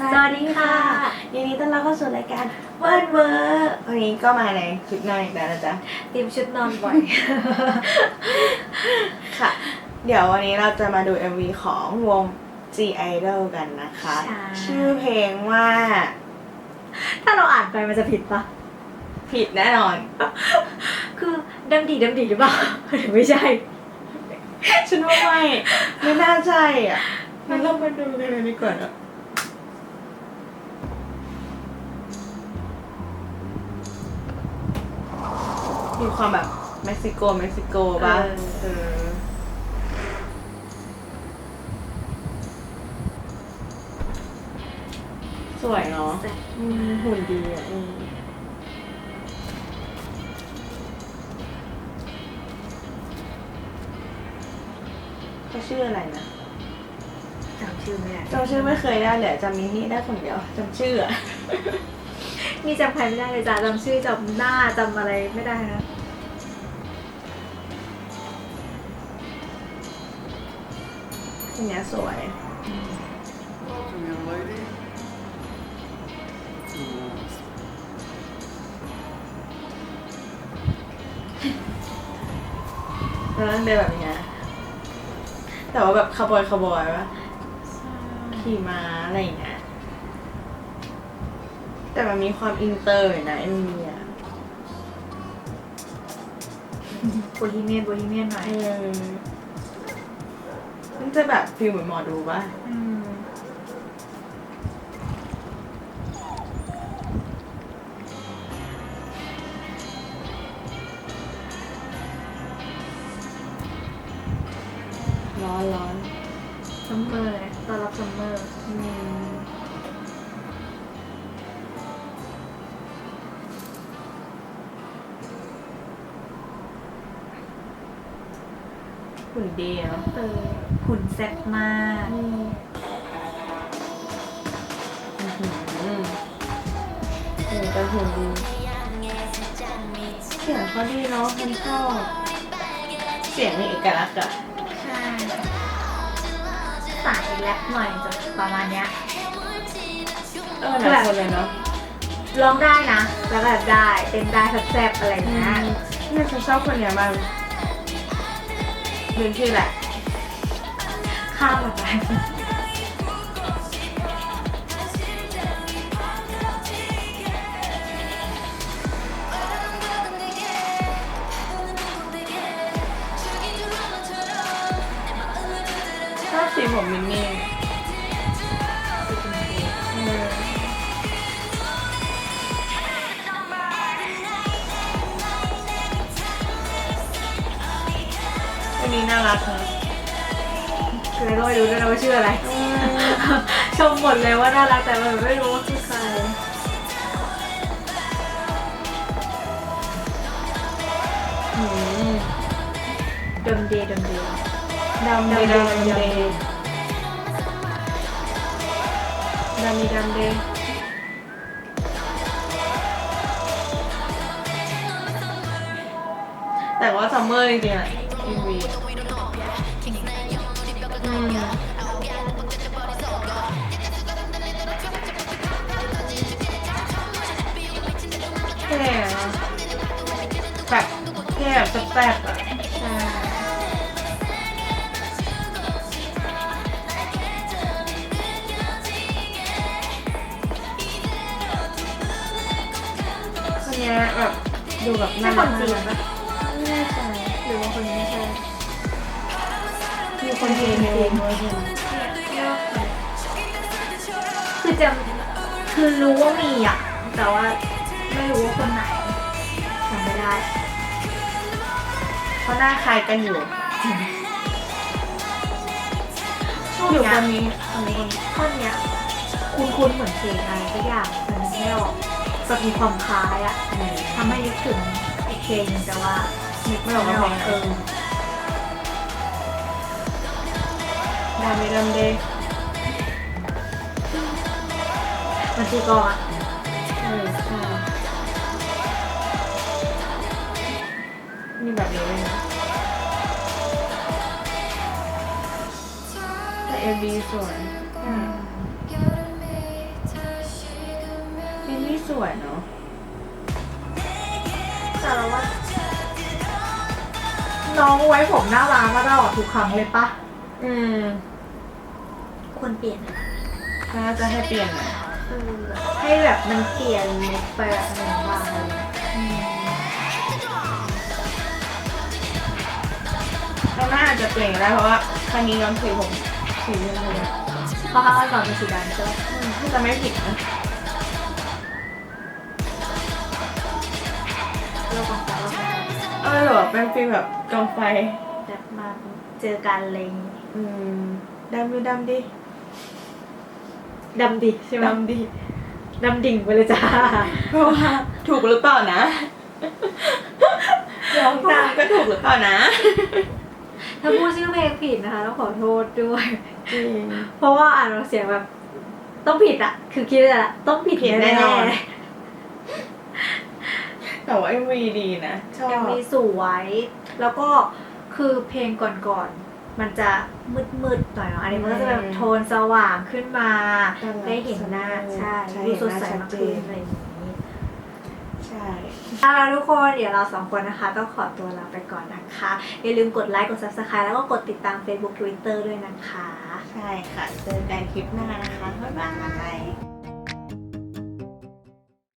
สวัสดีค่ะยินดีต้อนรับเข้าสู่รายการเวิร์ดเวอร์วันนี้ก็มาในชุดนอนอีกแล้วนะจ๊ะเตรียมชุดนอนบ่อย ค่ะ เดี๋ยววันนี้เราจะมาดู MV ของวง G Idol กันนะคะ ใช่ ชื่อเพลงว่า ถ้าเราอ่านไปมันจะผิดปะผิดแน่นอน คือดำดีดำดีหรือเปล่าหรือไม่ใช่ ฉันว่าไม่ ไม่น่าใช่อะงั้นเรามาดูกันเลยดีกว่านะ มีความแบบเม็กซิโกเม็กซิโกป่ะเออเออสวยเนาะอืมหุ่นดีอะอืมเขาชื่ออะไรนะจำชื่อไม่ได้จำชื่อไม่เคยได้เลยจำมินี่ได้คนเดียวจำชื่ออะ นี่จำใครไม่ได้เลยจ้ะจำชื่อจำหน้าจำอะไรไม่ได้นะคนนี้สวย Welcome, young lady. Mm, แล้วนั่นเดินแบบเนี้ยแต่ว่าแบบคาร์บอยคาร์บอยวะขี่ม้าอะไรอย่างเงี้ย แต่มันมีความอินเตอร์อยู่นะเอ็มวีอะโบฮีเมียนโบฮีเมียนหน่อยเออมันจะแบบฟิลเหมือนหมอดูป่ะอืมร้อนร้อนซัมเมอร์เลยตอนรับซัมเมอร์อืม หุ่นดีอะเนาะเออหุ่นแซ่บมากอืมอื้อหือเออแต่หุ่นดีเสียงเขาดีเนาะมันชอบเสียงมีเอกลักษณ์อะใช่สายแรปหน่อยจะประมาณเนี้ยเออหลายคนเลยเนาะร้องได้นะแล้วแบบได้เต้นได้แซ่บๆอะไรอย่างเงี้ยเนี่ยฉันชอบคนเนี้ยมาก เรียนชื่อแหละข้ามแบบไปชอบสีผมมินนี่ นนี้น่ารักนะคือก็ไม่รู้ด้วยนะว่าชื่ออะไร ชมหมดเลยว่าน่ารักแต่มันไม่รู้ว่าคือใครอืมดมเดย์ดมเดย์ดำเดย์ดำเดย์ดำเดย์ดำเดย์แต่ว่าซัมเมอร์จริงๆอะ ทีวีอืมเท่อะแบบเท่แบบแซ่บๆอะใช่คนเนี้ยแบบดูแบบน่ารักมากปะไม่แน่ใจ หรือว่าคนนี้ไม่ใช่มีคนจีนในวงด้วยใช่ไหมคือจะคือรู้ว่ามีอะ แต่ว่าไม่รู้ว่าคนไหนจำไม่ได้เขาะหน้าคล้ายกันอยู่ช่วงอยู่เนี้คยนนี้คนนี้คนท่อนเนี้ยคุ้นๆเหมือนเพลงอะไรสักอย่างมันไม่ออกจะมีความคล้ายอะทำให้นึกถึงไอเพลงแต่ว่า นึกไม่ออกว่าเพลงเออะไรอดำเดดำเดมันตีกลองอะเออใช่มีแบบนี้เลยนะแต่เอวีสวยอืมสวยเนาะแต่เราว่า น้องไว้ผมน่ารักมาตลอดทุกครั้งเลยปะอืมควรเปลี่ยนนะน่าจะให้เปลี่ยนหน่อยเออให้แบบมันเปลี่ยนลุคไปแบบหนึ่งวันอะไรอย่างเงี้ยแล้วน่าจะเปลี่ยนได้เพราะว่าครั้งนี้ย้อมสีผมสีเรื่องเลยเพราะครั้งก่อนเป็นสีดำใช่ปะถ้าจะไม่ผิดนะ เออหรอเป็นฟีลแบบกองไฟแบบมาเจอกันอะไรอย่างเงี้ยอืมดำดิดำดิดำดิใช่ไหมดำดิดำดิ่งไปเลยจ้าเพราะว่าถูกหรือเปล่านะร้องตามก็ถูกหรือเปล่านะ ถ้าพูดชื่อเพลงผิดนะคะต้องขอโทษด้วย จริง เพราะว่าอ่านออกเสียงแบบ ต้องผิดอะคือคิดเลยอะต้องผิดผิดแน่แน่นอน แต่ว่า MV ดีนะชอบยังมีสวย แล้วก็คือเพลงก่อนๆ มันจะมืดๆหน่อยเนาะอันนี้มันก็จะแบบโทนสว่างขึ้นมา ได้เห็นหน้าใช่ดูสดใสมากขึ้นอะไรอย่างนี้ ใช่เอาล่ะทุกคนเดี๋ยวเราสองคนนะคะ ต้องขอตัวลาไปก่อนนะคะ อย่าลืมกดไลค์กด subscribe แล้วก็กดติดตาม Facebook Twitter ด้วยนะคะ ใช่ค่ะ เจอกันคลิปหน้านะคะ บ๊ายบาย